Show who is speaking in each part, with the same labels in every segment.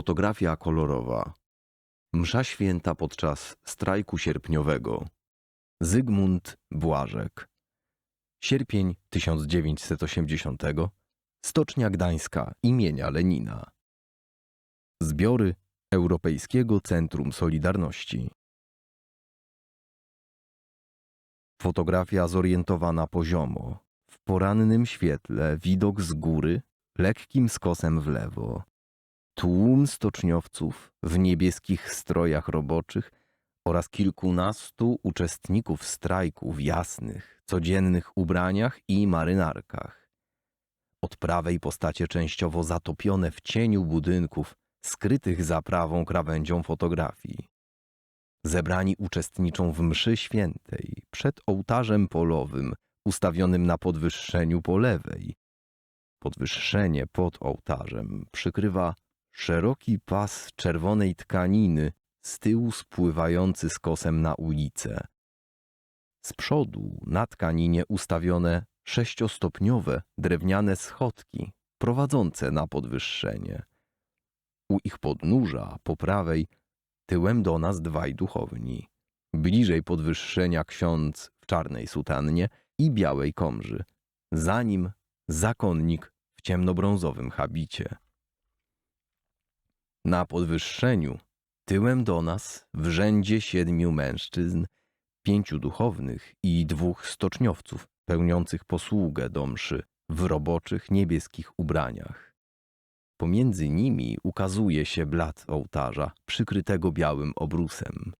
Speaker 1: Fotografia kolorowa. Msza święta podczas strajku sierpniowego. Zygmunt Błażek. Sierpień 1980. Stocznia Gdańska imienia Lenina. Zbiory Europejskiego Centrum Solidarności. Fotografia zorientowana poziomo. W porannym świetle widok z góry, lekkim skosem w lewo. Tłum stoczniowców w niebieskich strojach roboczych oraz kilkunastu uczestników strajku w jasnych, codziennych ubraniach i marynarkach. Od prawej postacie częściowo zatopione w cieniu budynków, skrytych za prawą krawędzią fotografii. Zebrani uczestniczą w mszy świętej przed ołtarzem polowym ustawionym na podwyższeniu po lewej. Podwyższenie pod ołtarzem przykrywa szeroki pas czerwonej tkaniny z tyłu spływający skosem na ulicę. Z przodu na tkaninie ustawione sześciostopniowe drewniane schodki prowadzące na podwyższenie. U ich podnóża po prawej tyłem do nas dwaj duchowni. Bliżej podwyższenia ksiądz w czarnej sutannie i białej komży. Za nim zakonnik w ciemnobrązowym habicie. Na podwyższeniu, tyłem do nas, w rzędzie siedmiu mężczyzn, pięciu duchownych i dwóch stoczniowców pełniących posługę do mszy w roboczych niebieskich ubraniach. Pomiędzy nimi ukazuje się blat ołtarza, przykrytego białym obrusem.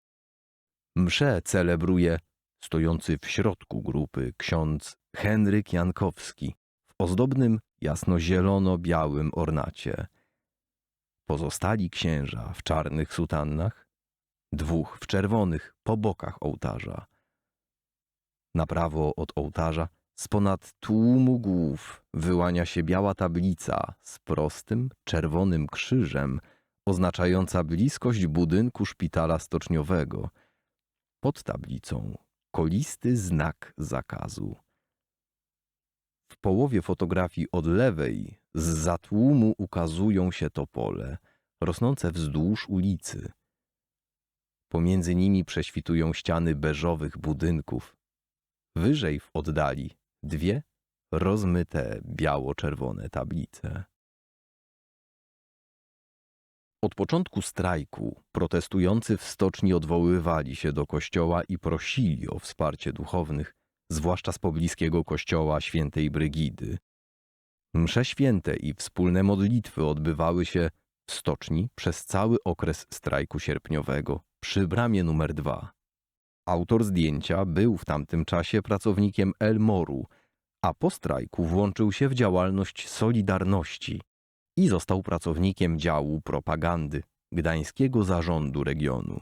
Speaker 1: Mszę celebruje stojący w środku grupy ksiądz Henryk Jankowski w ozdobnym jasno-zielono-białym ornacie. Pozostali księża w czarnych sutannach, dwóch w czerwonych po bokach ołtarza. Na prawo od ołtarza z ponad tłumu głów wyłania się biała tablica z prostym, czerwonym krzyżem, oznaczająca bliskość budynku szpitala stoczniowego. Pod tablicą kolisty znak zakazu. W połowie fotografii od lewej z zatłumu ukazują się topole, rosnące wzdłuż ulicy. Pomiędzy nimi prześwitują ściany beżowych budynków. Wyżej w oddali dwie rozmyte biało-czerwone tablice. Od początku strajku protestujący w stoczni odwoływali się do kościoła i prosili o wsparcie duchownych, zwłaszcza z pobliskiego kościoła świętej Brygidy. Msze święte i wspólne modlitwy odbywały się w stoczni przez cały okres strajku sierpniowego przy bramie numer dwa. Autor zdjęcia był w tamtym czasie pracownikiem Elmoru, a po strajku włączył się w działalność Solidarności i został pracownikiem działu propagandy Gdańskiego Zarządu Regionu.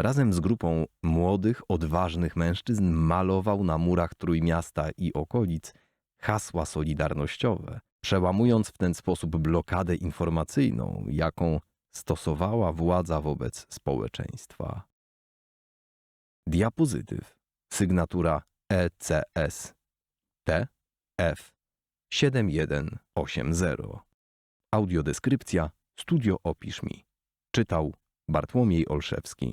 Speaker 1: Razem z grupą młodych, odważnych mężczyzn malował na murach Trójmiasta i okolic hasła solidarnościowe, przełamując w ten sposób blokadę informacyjną, jaką stosowała władza wobec społeczeństwa. Diapozytyw. Sygnatura ECS TF 7180. Audiodeskrypcja Studio Opisz Mi. Czytał Bartłomiej Olszewski.